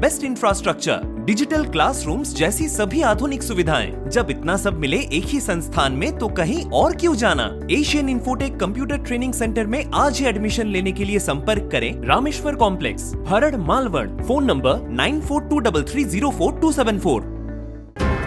best infrastructure digital classrooms जैसी सभी आधुनिक सुविधाएँ। जब इतना सब मिले एक ही संस्थान में तो कहीं और क्यों जाना? Asian Infotech computer training centre में आज ही एडमिशन लेने के लिए संपर्क करें Rameshwar complex Harad Malvad phone number nine four two double three zero four two seven four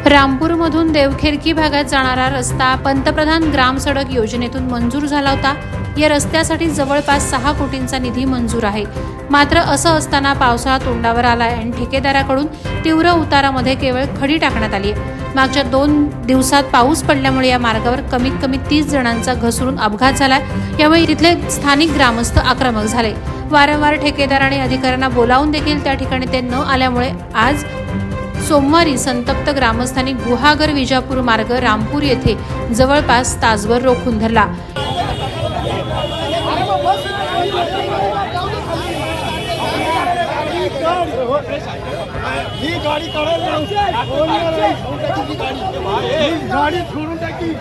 रामपूरमधून देवखेरकी भागात जाणारा रस्ता पंतप्रधान ग्राम सडक योजनेतून मंजूर झाला होता. या रस्त्यासाठी जवळपास सहा कोटींचा निधी मंजूर आहे. मात्र असं असताना पावसाळा तोंडावर आलाय आणि ठेकेदाराकडून तीव्र उतारामध्ये केवळ खडी टाकण्यात आली आहे. मागच्या दोन दिवसात पाऊस पडल्यामुळे या मार्गावर कमीत कमी तीस जणांचा घसरून अपघात झाला यामुळे तिथले स्थानिक ग्रामस्थ आक्रमक झाले. वारंवार ठेकेदार आणि अधिकाऱ्यांना बोलावून देखील त्या ठिकाणी ते न आल्यामुळे आज सोमवारी संतप्त ग्रामस्थांनी गुहागर विजापूर मार्ग रामपूर येथे जवळपास तासभर रोखून धरला. ही गाडी काढायला गाडी सोडून टाकी.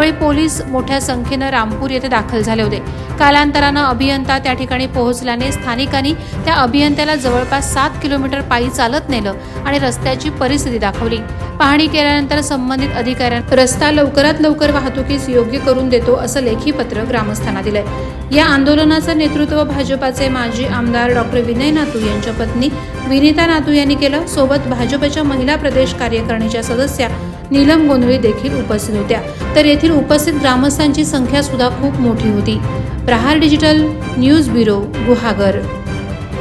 यावेळी पोलीस मोठ्या संख्येनं रामपूर येथे दाखल झाले होते. कालांतरानं अभियंता त्या ठिकाणी पोहोचल्याने स्थानिकांनी त्या अभियंत्याला जवळपास सात किलोमीटर पायी चालत नेलं आणि रस्त्याची परिस्थिती दाखवली. पाहणी केल्यानंतर संबंधित अधिकाऱ्यांना रस्ता लवकरात लवकर वाहतुकीस योग्य करून देतो असं लेखी पत्र ग्रामस्थांना दिलंय. या आंदोलनाचं नेतृत्व भाजपाचे माजी आमदार डॉक्टर विनय नातू यांच्या पत्नी विनीता नातू यांनी केलं. सोबत भाजपच्या महिला प्रदेश कार्यकारिणीच्या सदस्या नीलम गोंधळी देखील उपस्थित होत्या. तर येथील उपस्थित ग्रामस्थांची संख्या सुद्धा खूप मोठी होती. Prahar digital news bureau Guhagar.